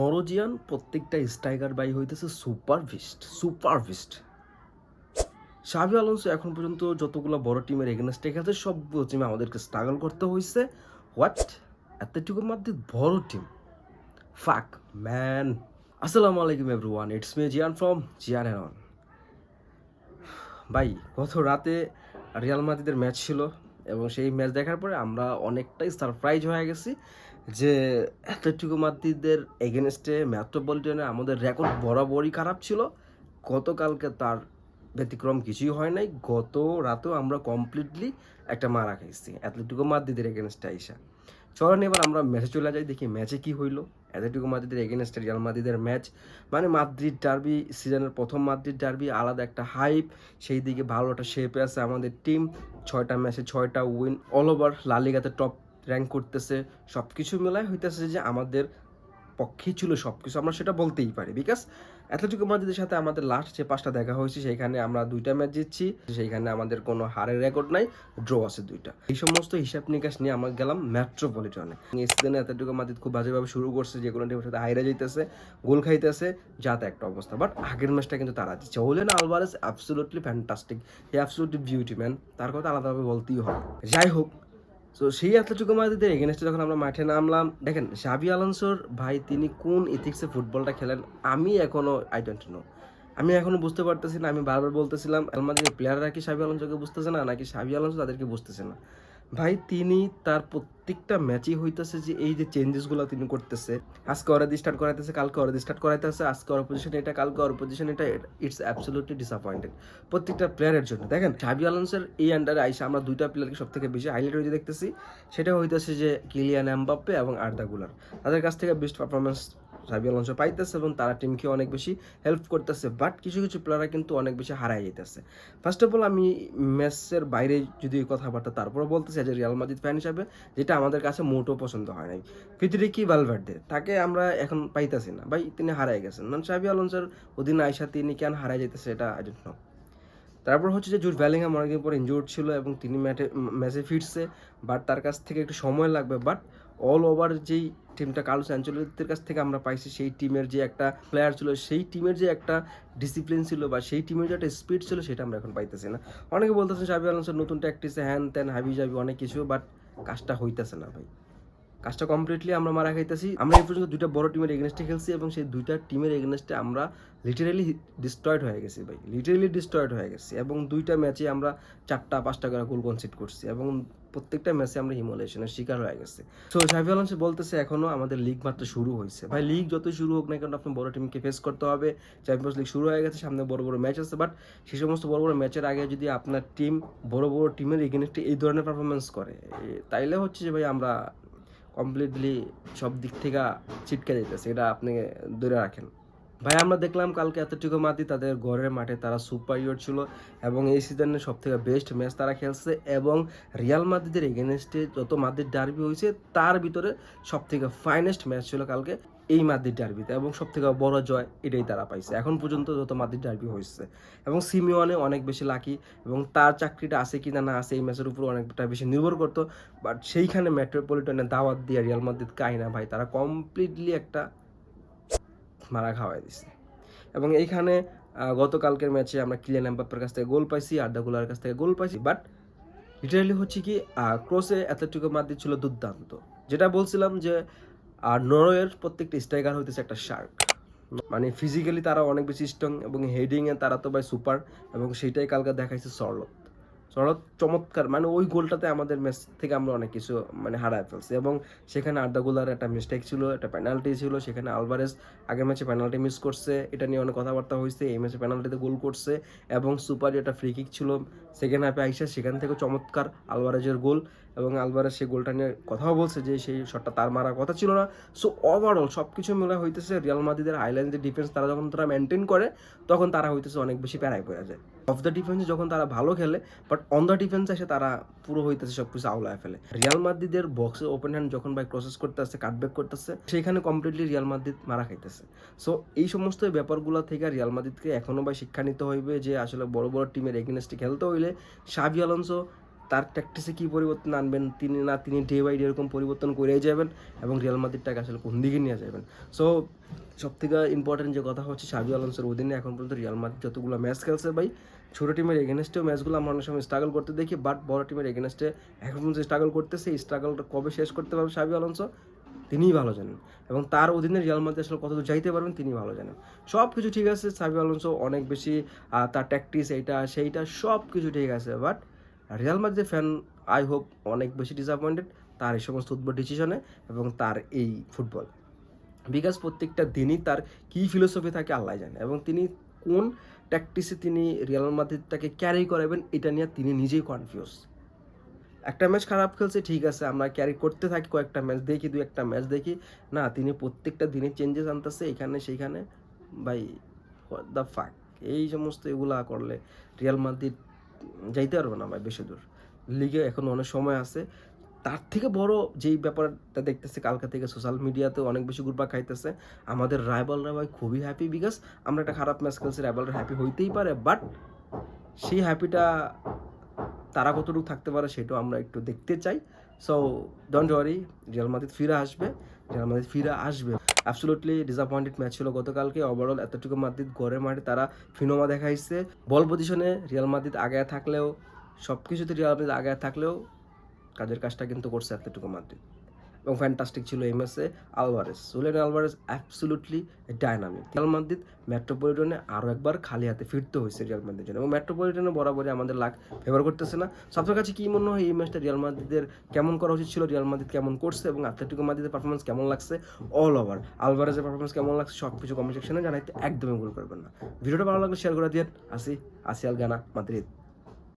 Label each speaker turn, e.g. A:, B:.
A: মরোজিয়ান প্রত্যেকটা striker by হইতেছে super ভিস্ট সুপার ভিস্ট শাবি আলোনসো এখন পর্যন্ত যতগুলো বড় টিমের এগেনস্টে খেলছে সব টিমে আমাদেরকে স্ট্রাগল করতে হয়েছে হোয়াট এতটুকুর মধ্যে বড় টিম ফাক ম্যান আসসালামু আলাইকুম everyone it's me Zian from Zian on ভাই, গত রাতে রিয়াল মাদ্রিদের ম্যাচ ছিল। এবং সেই ম্যাচ দেখার পরে আমরা অনেকটাই সারপ্রাইজ হয়ে গেছি যে অ্যাথলেটিকো মাদ্রিদের এগেনস্টে মেট্রোপলিটনে আমাদের রেকর্ড বরাবরই খারাপ ছিল। গতকালকে তার ব্যতিক্রম কিছুই হয় নাই। গত রাতেও আমরা কমপ্লিটলি একটা মারা খাইছি। অ্যাথলেটিকো মাদ্রিদের এগেনস্টে আইসা। চলেন এবার আমরা ম্যাচে চলে যাই, দেখি ম্যাচে কি হইল। অ্যাথলেটিকো মাদ্রিদের এগেনস্টে রিয়াল মাদ্রিদের ম্যাচ মানে মাদ্রিদ ডার্বি সিজনের প্রথম মাদ্রিদ ডার্বি আলাদা একটা হাইপ সেই দিকে ভালো একটা শেপে আছে আমাদের টিম ছয়টা ম্যাচে ছয়টা উইন অল ওভার লালিগাতে টপ র্যাঙ্ক করতেছে। সব কিছু মেলায় হইতেছে যে আমাদের পক্ষেই ছিল সব কিছু আমরা সেটা বলতেই পারি। বিকজ অ্যাথলেটিকো মাদ্রিদের সাথে আমাদের লাস্ট যে পাঁচটা দেখা হয়েছে, সেইখানে আমরা দুইটা ম্যাচ জিতছি। সেইখানে আমাদের কোনো হারের রেকর্ড নাই ড্র আছে দুইটা। এই সমস্ত হিসাব নিকাশ নিয়ে আমরা গেলাম মেট্রোপলিটনে এই অ্যাথলেটিকো মাদ্রিদ খুব বাজেভাবে শুরু করছে, যে কোনো টিমের সাথে হাইরে যাইতেছে, গোল খাইতেছে যাতে একটা অবস্থা। বাট আগের ম্যাচটা কিন্তু তারা দিচ্ছে হলেন Alvarez absolutely fantastic he absolutely beauty man তার কথা আলাদাভাবে বলতেই হবে। যাই হোক তো সেই অ্যাথলেটিকো মাদ্রিদের এগেনস্টে যখন আমরা মাঠে নামলাম, দেখেন সাবি আলোনসোর ভাই তিনি কোন ইথিক্সে ফুটবলটা খেলেন, আমি এখনও আই ডোন্ট নো আমি এখনও বুঝতে পারতেছি না, আমি বারবার বলতেছিলাম আলমাদির প্লেয়াররা কি শাবি আলোনসোকে বুঝতেছে না, নাকি শাবি আলোনসো তাদেরকে বুঝতেছে না? ভাই, তিনি তার প্রত্যেকটা ম্যাচই হইতেছে যে এই যে চেঞ্জেসগুলো তিনি করতেছে। আজকে অরাদি স্টার্ট করাইতেছে, কালকে অরাদি স্টার্ট করাইতেছে, আজকে ওর পজিশন এটা, কালকে ওর পজিশন এটা ইটস অ্যাবসোলুটলি ডিসঅ্যাপয়েন্টেড প্রত্যেকটা প্লেয়ারের জন্য। দেখেন শাবি আলোনসের এই আন্ডারে আইসা আমরা দুইটা প্লেয়ারকে সব থেকে বেশি হাইলাইট হইতে দেখতেছি। সেটা হইতেছে যে কিলিয়ান এমবাপ্পে এবং আর্দা গুলার তাদের কাছ থেকে বেস্ট পারফরমেন্স সাবি আলোনসো পাইতেছে এবং তারা টিমকে অনেক বেশি হেল্প করতেছে। বাট কিছু কিছু প্লেয়াররা কিন্তু অনেক বেশি হারাই যেতেছে ফার্স্ট অফ অল আমি ম্যাচের বাইরে যদি কথাবার্তা তারপরে বলতেছি যে রিয়াল মাদ্রিদ ফ্যান হিসাবে, যেটা আমাদের কাছে মোটো পছন্দ হয় নাই। ফিতরিকি ভালভার্ডে তাকে আমরা এখন পাইতেছি না। ভাই, তিনি হারাই গেছেন। মানে সাবি আলোনসোর অধীন আইসা তিনি কেন হারাই যেতেছে এটা আই ডোন্ট নো তারপর হচ্ছে যে জুট ভ্যালিংহাম অনেকদিন পর ইনজুর্ড ছিল এবং তিনি ম্যাচে ম্যাচে ফিরছে। বাট তার কাছ থেকে একটু সময় লাগবে। বাট অল ওভার যেই টিমটা কার্লোস অ্যাঞ্চলের কাছ থেকে আমরা পাইছি, সেই টিমের যে একটা প্লেয়ার ছিল, সেই টিমের যে একটা ডিসিপ্লিন ছিল বা সেই টিমের যে একটা স্পিড ছিল, সেটা আমরা এখন পাইতেছি না। অনেকে বলতেছেন সাবি আলমসের নতুন ট্যাকটিসে হ্যান ত্যান হাবি যাবি অনেক কিছু বাট কাজটা হইতেছে না ভাই। কাজটা কমপ্লিটলি আমরা মারা খাইতেছি। আমরা এই পর্যন্ত দুইটা বড় টিমের এগেনস্টে খেলছি এবং সেই দুইটা টিমের এগেনস্টে আমরা লিটারেলি ডিস্ট্রয়েড হয়ে গেছি ভাই। লিটারেলি ডিস্ট্রয়েড হয়ে গেছি এবং দুইটা ম্যাচে আমরা চারটা, পাঁচটা করে গোল কনসিড করছি এবং প্রত্যেকটা ম্যাচে আমরা হিমোলেশনের শিকার হয়ে গেছে। সো সাইফি আলমসে বলতেছে, এখনও আমাদের লিগ মাত্র শুরু হয়েছে। ভাই লিগ যতই শুরু হোক না কেন আপনি বড় টিমকে ফেস করতে হবে। চ্যাম্পিয়ন্স লিগ শুরু হয়ে গেছে, সামনে বড় বড় ম্যাচ আছে। বাট সেই সমস্ত বড় বড় ম্যাচের আগে যদি আপনার টিম বড় বড় টিমের এগেনস্টে এই ধরনের পারফরমেন্স করে তাইলে হচ্ছে যে ভাই আমরা কমপ্লিটলি সব দিক থেকে ছিটকে যেতেছে এটা আপনি দূরে রাখেন। ভাই, আমরা দেখলাম কালকে এতটুকু মাতি তাদের ঘরের মাঠে, তারা সুপারিয়র ছিল এবং এই সিজনে সব থেকে বেস্ট ম্যাচ তারা খেলছে এবং রিয়াল মাদ্রিদের এগেনস্টে যত মাদ্রিদ ডার্বি হয়েছে, তার ভিতরে সব থেকে ফাইনেস্ট ম্যাচ ছিল কালকে। এই মাদ্রিদ ডার্বিতে এবং সব থেকে বড় জয় এটাই তারা পাইছে। এখন পর্যন্ত যত মাদ্রিদ ডার্বি হয়েছে এবং সিমিওয়ানে অনেক বেশি লাকি এবং তার চাকরিটা আছে কি না না আছে এই ম্যাচের উপর অনেকটা বেশি নির্ভর করতো। বাট সেইখানে মেট্রোপলিটনে দাওয়াত দিয়ে রিয়াল মাদ্রিদ কাই না ভাই, তারা কমপ্লিটলি একটা মারা খাওয়াই দিছে। এবং এইখানে গতকালকের ম্যাচে আমরা কিলিয়ান এমবাপ্পের কাছ থেকে গোল পাইছি আর্দা গুলার কাছ থেকে গোল পাইছি। বাট লিটারালি হচ্ছে কি ক্রসে অ্যাথলেটিকো মাদ্রিদ ছিল দুর্দান্ত। যেটা বলছিলাম যে আর নরওয়ের প্রত্যেকটা স্ট্রাইকার হইতেছে একটা শার্ক। মানে ফিজিক্যালি তারা অনেক বেশি স্ট্রং এবং হেডিংয়ে তারা তো ভাই সুপার এবং সেইটাই কালকে দেখাইছে সরলত সরলত চমৎকার মানে ওই গোলটাতে আমাদের ম্যাচ থেকে আমরা অনেক কিছু মানে হারায় ফেলছি এবং সেখানে আর্দা গোলার একটা মিস্টেক ছিল, একটা পেনাল্টি ছিল, সেখানে আলভারেজ আগের ম্যাচে পেনাল্টি মিস করছে, এটা নিয়ে অনেক কথাবার্তা হয়েছে, এই ম্যাচে পেনাল্টিতে গোল করছে এবং সুপার একটা ফ্রি কিক ছিল। সেকেন্ড হাফে আইসা সেখান থেকে চমৎকার আলভারেজের গোল এবং আলভারেজ সেই গোলটা নিয়ে কথাও বলছে যে সেই শটটা তার মারার কথা ছিল না। সো ওভারঅল সব কিছু মিলে হইতেছে রিয়াল মাদ্রিদের হাইল্যান্ডের ডিফেন্স তারা যখন তারা মেনটেন করে, তখন তারা হইতেছে অনেক বেশি প্যারায় পড়ে যায়। অফ দ্য ডিফেন্সে যখন তারা ভালো খেলে বাট অন দ্য ডিফেন্স এসে তারা পুরো হইতেছে সব কিছু আউলায় ফেলে। রিয়াল মাদ্রিদের বক্সে ওপেন হ্যান্ড যখন ভাই ক্রসেস করতে আসছে কাটব্যাক করতেছে, সেখানে কমপ্লিটলি রিয়াল মাদ্রিদ মারা খাইতেছে। সো এই সমস্ত ব্যাপারগুলো থেকে রিয়াল মাদ্রিদকে এখনও ভাই শিক্ষা নিতে হইবে যে আসলে বড় বড় টিমের এগেনস্টে খেলতে হইলে সাবি আলোনসো তার প্র্যাকটিসে কী পরিবর্তন আনবেন? তিনি না তিনি ডে বাই ডে এরকম পরিবর্তন করেই যাবেন এবং রিয়াল মাদ্রিদটাকে আসলে কোন দিকে নিয়ে যাবেন? সো সব থেকে ইম্পর্টেন্ট যে কথা হচ্ছে সাবি আলমসের অধীনে এখন পর্যন্ত রিয়াল মাদ্রিদ যতগুলো ম্যাচ খেলছে ভাই, ছোটো টিমের এগেনস্টেও ম্যাচগুলো আমরা অনেক সময় স্ট্রাগল করতে দেখি বাট বড় টিমের এগেনস্টে এখন পর্যন্ত স্ট্রাগল করতেছে, এই স্ট্রাগলটা কবে শেষ করতে পারবে সাবি আলমসো তিনিই ভালো জানেন। এবং তার অধীনে রিয়াল মাদ্রিদ আসলে কতদূর যাইতে পারবেন তিনি ভালো জানেন। সব কিছু ঠিক আছে সাবি আলonso অনেক বেশি তার ট্যাকটিস এইটা, সেইটা সব কিছু ঠিক আছে but Real Madrid fan I hope অনেক বেশি ডিসঅ্যাপয়েন্টেড তার এই সমস্ত উদ্ভট ডিসিশনে এবং তার এই ফুটবল বিকজ প্রত্যেকটা দিনই তার কী ফিলোসফি থাকে আল্লাহ জানে এবং তিনি কোন ট্যাকটিসে তিনি রিয়াল মাদ্রিদটাকে ক্যারি করাবেন, এটা নিয়ে তিনি নিজেই কনফিউজ একটা ম্যাচ খারাপ খেলছে, ঠিক আছে, আমরা ক্যারি করতে থাকি কয়েকটা ম্যাচ দেখি দু একটা ম্যাচ দেখি। না, তিনি প্রত্যেকটা দিনে চেঞ্জেস আনতেছে, এখানে, সেইখানে বাই দ্য ফাক এই সমস্ত এগুলা করলে রিয়াল মাদ্রিদ যাইতে পারবে না ভাই বেশি দূর। লিগে এখন অনেক সময় আছে। তার থেকে বড় যেই ব্যাপারটা দেখতেছে, কালকে থেকে সোশ্যাল মিডিয়াতে অনেক বেশি গুরবা খাইতেছে। আমাদের রাইবালরা ভাই খুবই হ্যাপি বিকজ আমরা একটা খারাপ ম্যাচ খেলছি রাইবালরা হ্যাপি হইতেই পারে বাট সেই হ্যাপিটা তারা কতটুকু থাকতে পারে সেটাও আমরা একটু দেখতে চাই। So don't worry Real Madrid ফিরে আসবে। মাদ্রিদ ফিরে আসবে। অ্যাবসোলুটলি ডিসঅ্যাপয়েন্টেড ম্যাচ ছিল গতকালকে। ওভারঅল এতটুকু মাদ্রিদ গড়ে মাঠে তারা ফিনোমা দেখাইছে। বল পজিশনে রিয়াল মাদ্রিদ আগে থাকলেও সব কিছুতে রিয়াল মাদ্রিদ আগে থাকলেও, কাজের কাজটা কিন্তু করছে এতটুকু মাদ্রিদ এবং ফ্যান্টাস্টিক ছিল এই ম্যাচে Alvarez সুলেন Alvarez absolutely dynamic Real Madrid মেট্রোপলিটনে আরও একবার খালি হাতে ফিরতে হয়েছে রিয়াল মাদ্রিদের জন্য। এবং মেট্রোপলিটনে বরাবরই আমাদের লাখ ফেভার করতেছে না। সবার কাছে কী মনে হয় এই ম্যাচটা রিয়াল মাদ্রিদের কেমন করা উচিত ছিল? রিয়াল মাদ্রিদ কেমন করছে? এবং আথলেটিকো মাদ্রিদের পারফরমেন্স কেমন লাগছে? অল ওভার আলভারেজের পারফরমেন্স কেমন লাগছে? সব কিছু কমেন্ট সেকশনে জানাইতে একদমই ভুল করবেন না। ভিডিওটা ভালো লাগলে শেয়ার করে দিয়ে আসি আসি আল গানা, মাদ্রিদ।